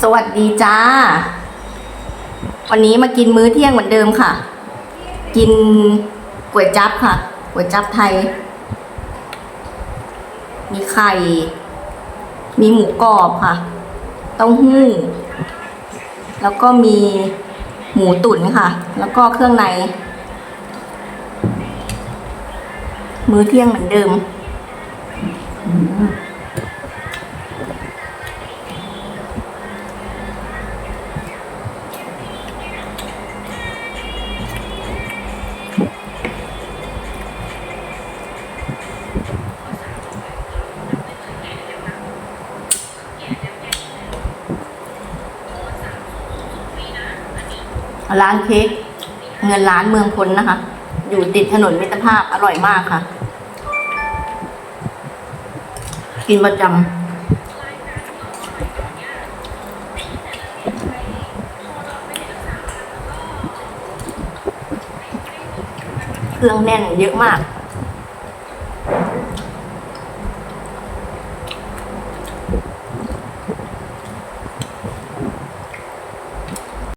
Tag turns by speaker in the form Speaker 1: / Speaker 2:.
Speaker 1: สวัสดีจ้า วันนี้มากินมื้อเที่ยงเหมือนเดิมค่ะ กินก๋วยจั๊บค่ะก๋วยจั๊บไทย มีไข่ มีหมูกรอบค่ะ เต้าหู้ แล้วก็มีหมูตุ๋นค่ะ แล้วก็เครื่องใน มื้อเที่ยงเหมือนเดิม ร้านเค้กเงินล้านเมืองพลนะคะ อยู่ติดถนนมิตรภาพอร่อยมากค่ะ กินประจำเครื่องแน่นเยอะมาก